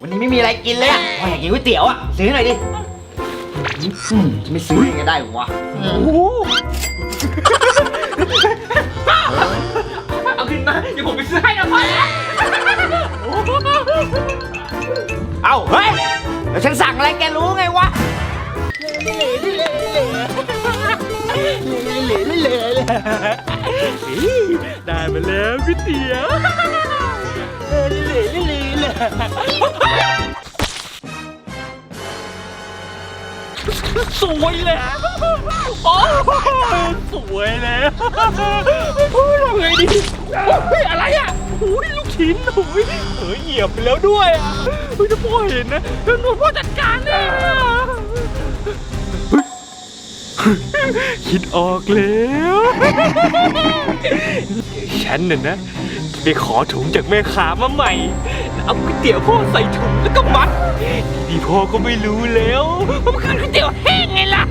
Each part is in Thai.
วันนี้ไม่มีอะไรกินเลยอะพ่ออยากกินก๋วยเตี๋ยวอะซื้อหน่อยดิอืมจะไม่ซื้อยังไงได้วะโอ้โหเอาขึ้นมาเดี๋ยวผมไปซื้อให้นะพ่อเอ้าเฮ้ยแล้วฉันสั่งอะไรแกรู้ไงวะได้มาแล้วก๋วยเตี๋ยว สวยแล้วโอ้สวยแล้วโอ้ยทำไงดีโอ้ยอะไรอะโอ้ยลูกชิ้นโอ้ยเออเหยียบไปแล้วด้วยอะเฮ้ยถ้าพ่อเห็นนะเดี๋ยวหนูพ่อจัดการเลยอะ คิดออกแล้ว ฉันน่ะนะไปขอถุงจากแม่ค้ามาใหม่ เอาก๋วยเตี๋ยวพ่อใส่ถุงแล้วก็มัดดีพ่อก็ไม่รู้แล้วว่ามันคือก๋วยเตี๋ยวแห้งไงล่ะ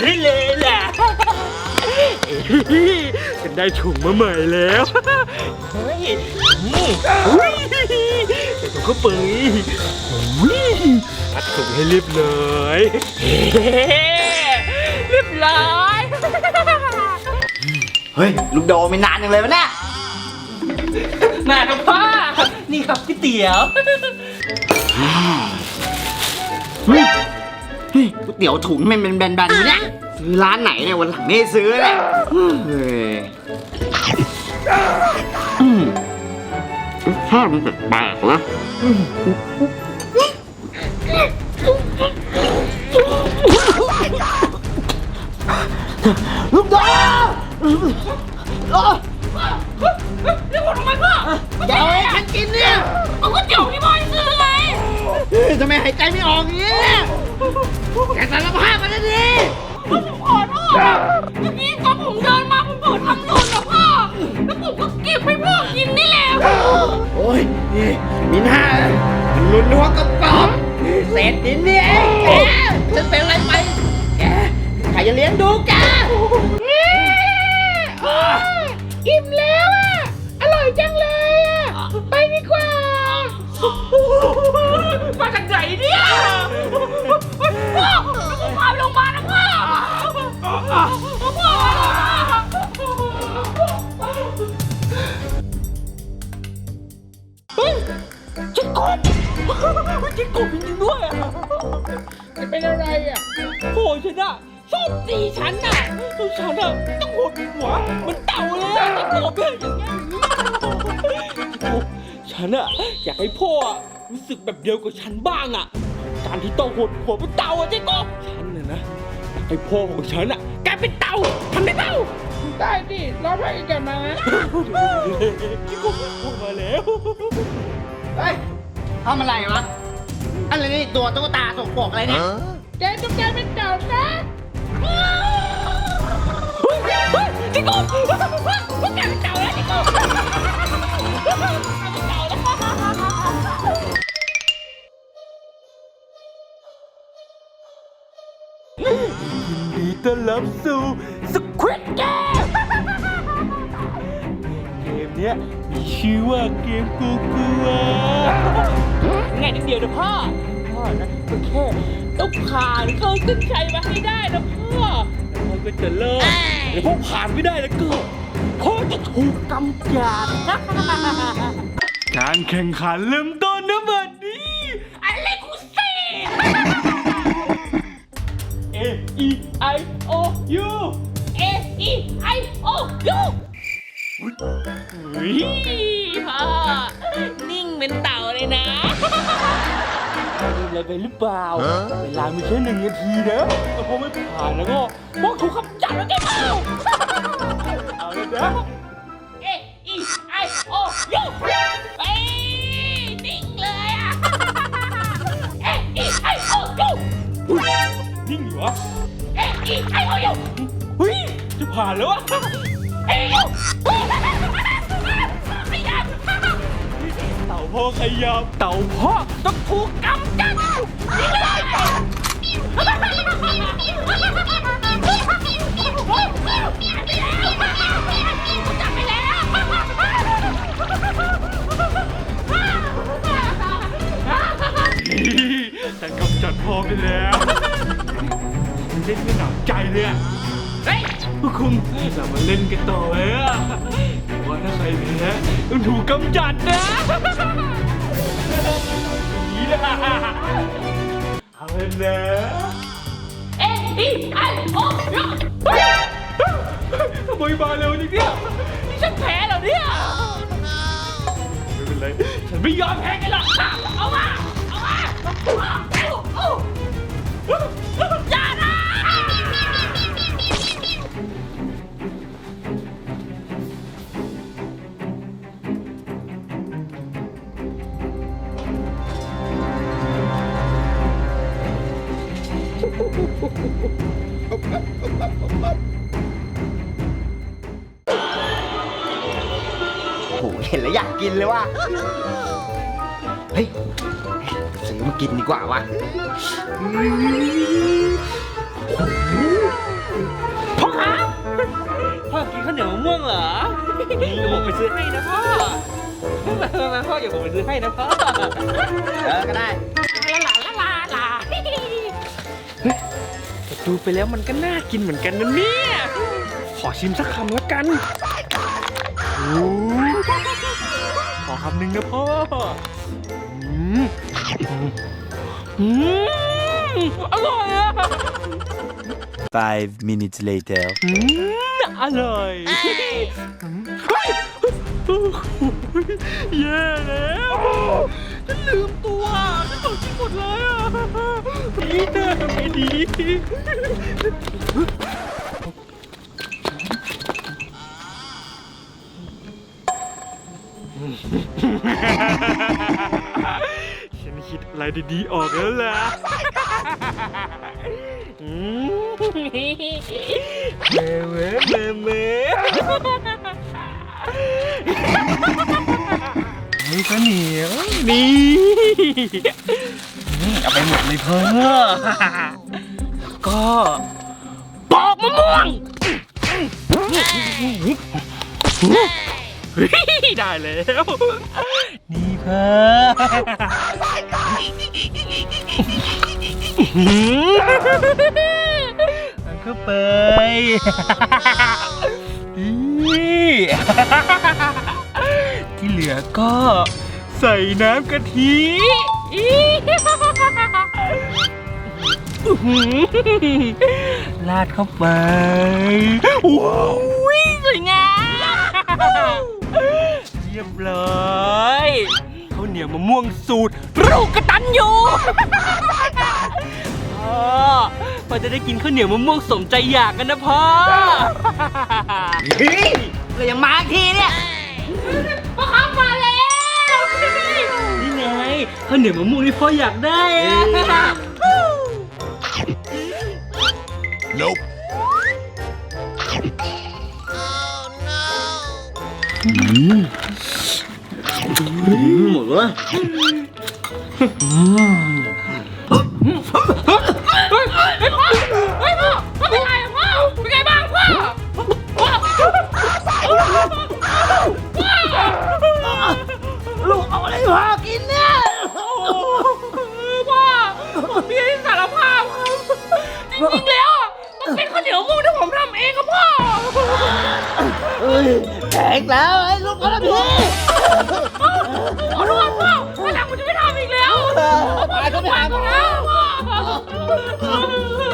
เลยเลยแหละฉันได้ถุงมาใหม่แล้วเฮ้ยอืมอุ้ยเดี๋ยวก็เปิดอุ้ยอัดถุงให้เรียบร้อยเฮ้เรียบร้อยเฮ้ยลูกโดไม่นานยังเลยวะเนี่ยมาครับพ่อนี่ครับก๋วยเตี๋ยว เฮ้ยก๋วยเตี๋ยวถุงมันเป็นแบนๆเนี่ยซื้อร้านไหนเนี่ยวันหลังไม่ได้ซื้อเลยเฮ้ยอืมรสชาติมันแปลกๆนะลูกโดนี่ผมทำไมพ่อจะเอาให้ฉันกินเนี่ยเอาก๋วยเตี๋ยวที่พ่อซื้อไงเฮ้ยทำไมหายใจไม่ออกอย่างนี้เนี่ย แกสารภาพมาแล้วดิผมขอโทษอะเมื่อกี้ตอนผมเดินมาผมเปิดทำโดนนะพ่อ แล้วผมก็เก็บให้พ่อกินนี่แหละโอ้ยนี่มีหน้ามันลุ้นหัวกระป๋องเศษดินนี่เอง บจิ๊กกบจริงๆด้วยอะจะเป็นอะไรอะโอ้ยฉันอะชอบตีฉันอะฉันอะต้องหดหัวเหมันเต่าเลยอะจิ๊กกบเนี่ยอย่างเงี้ยจิ๊กกบฉันอะอยากให้พ่ออะรู้สึกแบบเดียวกับฉันบ้างอะการที่ต้องหดหัวเป็นเต่าอะจิ๊กกบฉันน่ะนะอยากให้พ่อของฉันอะกลายเป็นเต่าทำได้เปล่า ได้ดิรอพระเอกกลับมานะจิ๊กกบพูดมาแล้วเฮ้ย ทำอะไรวะ อะไรนี่ตัวตุ๊กตาสกปรกอะไรเนี่ย แกต้องกลายเป็นเต่านะจิโก้พวกแกเป็นเต่าแล้วจิโก้เป็นเต่าแล้วยินดีต้อนรับสู่สควิดเกมเกมเนี้ยมี ชื่อว่าเกมกูกูง่ายนิดเดียวนะพ่อ พ่อนะก็แค่ต้องผ่านเข้าเส้นชัยมาให้ได้นะพ่อแล้วพ่อก็จะเลิกแล้วพ่อผ่านไม่ได้แล้วก็พ่อจะถูกกำจัดการแข่งขันเริ่มต้นนะบัดนี้อะไรกูเซ่ A E I O U A E I O U เฮ้ยพ่อ นิ่งเป็นเต่าเลยนะเล่นอะไรไปหรือเปล่า เวลามีแค่หนึ่งนาทีนะแต่พอไม่ผ่านแล้วก็พวกถูกคำจัดแล้วแกเปล่าเอาเลยนะ A E I O U ไปนิ่งเลยอะ A E I O U นิ่งอยู่วะ A อีไอ้โอ้ยเฮ้ยจะผ่านแล้วอะ พ่อขยับ เต่าพ่อต้องถูกกำจัดนี่เลยจับไปแล้วฉันกำจัดพ่อไปแล้วเล่นไม่หนำใจเลยอะเฮ้ยพวกคุณเรามาเล่นกันต่อเลยอะ ว่าถ้าใครแพ้ต้องถูกกำจัดนะนี่ละเอาเลยนะเอ็อีไอโอ้ยทำไมมาเร็วจังเนี่ยนี่ฉันแพ้แล้วเนี่ยไม่เป็นไรฉันไม่ยอมแพ้กันหรอกเอามาเอามา โอ้โหเห็นแล้วอยากกินเลยว่ะ เฮ้ยซื้อมากินดีกว่าวะพ่อครับพ่อกินข้าวเหนียวมะม่วงเหรอเดี๋ยวผมไปซื้อให้นะพ่อมามาพ่ออย่าผมไปซื้อให้นะพ่อ เออก็ได้ ดูไปแล้วมันก็น่ากินเหมือนกันนะเนี่ย ขอชิมสักคำแล้วกันโอ้ขอคำหนึ่งนะพ่ออืมอืมอร่อยอะ Five minutes later. อืมอร่อยอืมเฮ้ยแย่แล้ว ฉันลืมตัวฉันบอกกินหมดเลยอะนี่เธอไม่ดีฉันคิดอะไรดีๆออกแล้วล่ะมเมื่อเมื่อเมื่อเมื่ อมือก็เหนียวนี่เอาไปหมดเลยเพื่อก็ปอกมะม่วงเฮ้ยได้แล้ว นี่เพื่อนก็ไปนี่ เหลือก็ใส่น้ำกะทิอีอื้อหือราดเข้าไป ว้าวสวยงามเรียบร้อยข้าวเหนียวมะม่วงสูตรลูกกระตันอยู่พ่อพ่อจะได้กินข้าวเหนียวมะม่วงสมใจอยากกันนะพ่อเรายังมาอีกทีเนี่ย พ่อครับมาแล้วนี่ไงข้าวเหนียวมะม่วงที่พ่ออยากได้อะหมดวะ กินเนี่ยพ่อพี่ให้สารภาพครับจริงๆแล้วอะมันเป็นข้าวเหนียวมะม่วงที่ผมทำเองครับพ่อเอ้ยแตกแล้วไอ้ลูกกระพี่ขอโทษพ่อวันหลังผมจะไม่ทำอีกแล้ว ตายก็ไม่หาพ่พ่ออพ่อ